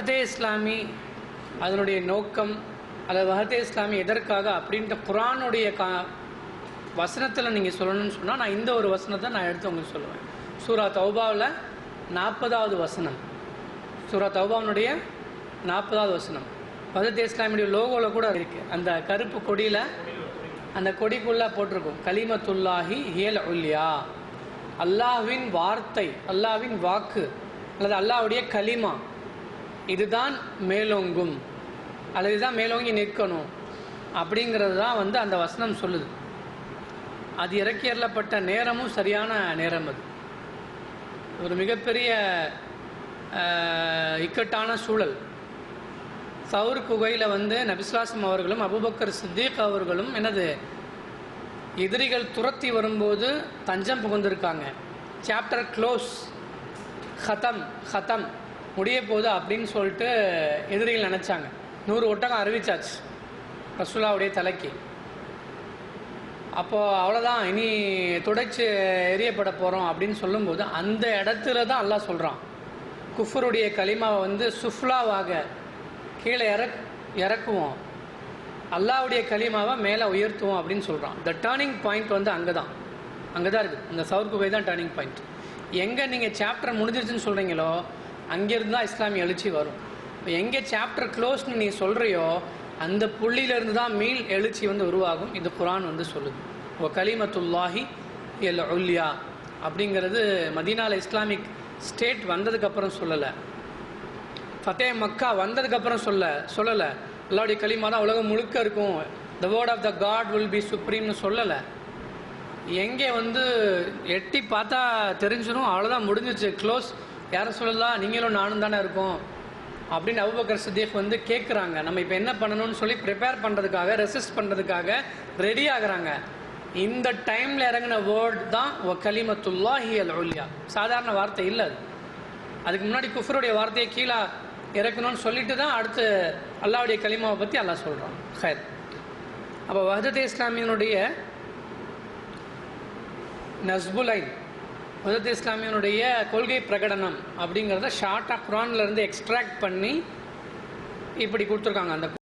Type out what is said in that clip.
வஹதே இஸ்லாமி அதனுடைய நோக்கம் அல்லது வஹதே இஸ்லாமி எதற்காக அப்படின்ற குரானுடைய கா வசனத்தில் நீங்கள் சொல்லணும்னு சொன்னால் நான் இந்த ஒரு வசனத்தை நான் எடுத்து உங்களுக்கு சொல்லுவேன். சூரா தௌபாவில் நாற்பதாவது வசனம். சூரா தௌபாவினுடைய நாற்பதாவது வசனம். வஹதே இஸ்லாமியுடைய லோகோவில் கூட இருக்குது அந்த கருப்பு கொடியில் அந்த கொடிக்குள்ளே போட்டிருக்கும். கலிமத்துல்லாஹி ஹியல் உல்யா. அல்லாஹ்வின் வார்த்தை அல்லாஹ்வின் வாக்கு அல்லது அல்லாஹ்வுடைய கலிமா. இதுதான் மேலோங்கும். அல்லது இதுதான் மேலோங்கி நிற்கணும். அப்படிங்கிறது தான் வந்து அந்த வசனம் சொல்லுது. அது இறக்கி நேரமும் சரியான நேரம் அது. ஒரு மிகப்பெரிய இக்கட்டான சூழல். சவுர் குகையில் வந்து நபிஸ்லாசம் அவர்களும் அபுபக்கர் சித்திக் அவர்களும் என்னது எதிரிகள் துரத்தி வரும்போது தஞ்சம் புகுந்திருக்காங்க. சாப்டர் க்ளோஸ் ஹதம் ஹதம் முடிய போகுது அப்படின்னு சொல்லிட்டு எதிரிகள் நினச்சாங்க. நூறு ஒட்டகம் அறிவிச்சாச்சு. ரசுல்லாவுடைய தலைக்கு. அப்போது அவ்வளோதான் இனி துடைச்சு எரியப்பட போகிறோம் அப்படின்னு சொல்லும்போது அந்த இடத்துல தான் அல்லாஹ் சொல்கிறான் குஃபருடைய களிமாவை வந்து சுஃப்லாவாக கீழே இறக் இறக்குவோம். அல்லாவுடைய களிமாவை மேலே உயர்த்துவோம் அப்படின்னு சொல்கிறான் த டேர்னிங் பாயிண்ட் வந்து அங்கே தான் அங்கே தான் இருக்குது இந்த சவுர்குபை தான் டேர்னிங் பாயிண்ட் எங்கே நீங்கள் சாப்டர் முடிஞ்சிருச்சுன்னு சொல்கிறீங்களோ அங்கேருந்து தான் இஸ்லாமிய எழுச்சி வரும். இப்போ எங்கே சாப்டர் க்ளோஸ்னு நீ சொல்கிறியோ அந்த புள்ளியிலேருந்து தான் மீள் எழுச்சி வந்து உருவாகும். இது குரான் வந்து சொல்லுது. ஓ கலிமத்துல்லாஹி எல் உல்யா அப்படிங்கிறது மதீனாவில் இஸ்லாமிக் ஸ்டேட் வந்ததுக்கப்புறம் சொல்லலை. ஃபத்தே மக்கா வந்ததுக்கப்புறம் சொல்ல சொல்லலை. அல்லாவுடைய களிமா தான் உலகம் முழுக்க இருக்கும். The word of the god will be சுப்ரீம்னு சொல்லலை. எங்கே வந்து எட்டி பார்த்தா தெரிஞ்சிடும் அவ்வளோதான் முடிஞ்சிச்சு க்ளோஸ் யார சொல்லலாம் நீங்களும் நானும் தானே இருக்கோம். அப்படின்னு அபுபக்கர் சித்திக் வந்து கேட்குறாங்க நம்ம இப்போ என்ன பண்ணணும்னு சொல்லி ப்ரிப்பேர் பண்ணுறதுக்காக ரெசிஸ்ட் பண்ணுறதுக்காக ரெடி ஆகுறாங்க. இந்த டைமில் இறங்கின வேர்ட் தான் ஒ கலிமத்துல்லாஹி அல் ஒல்லியா சாதாரண வார்த்தை இல்லை அது. அதுக்கு முன்னாடி குஃபருடைய வார்த்தையை கீழே இறக்கணும்னு சொல்லிட்டு தான் அடுத்து அல்லாவுடைய கலிமாவை பற்றி அல்லாஹ் சொல்கிறான் ஹைர் அப்போ வஹதத் இஸ்லாமியனுடைய நஸ்புலைன் வஹதத் இஸ்லாமியனுடைய கொள்கை பிரகடனம் அப்படிங்கிறத ஷார்ட்டாக குரான்லேருந்து எக்ஸ்ட்ராக்ட் பண்ணி இப்படி கொடுத்துருக்காங்க. அந்த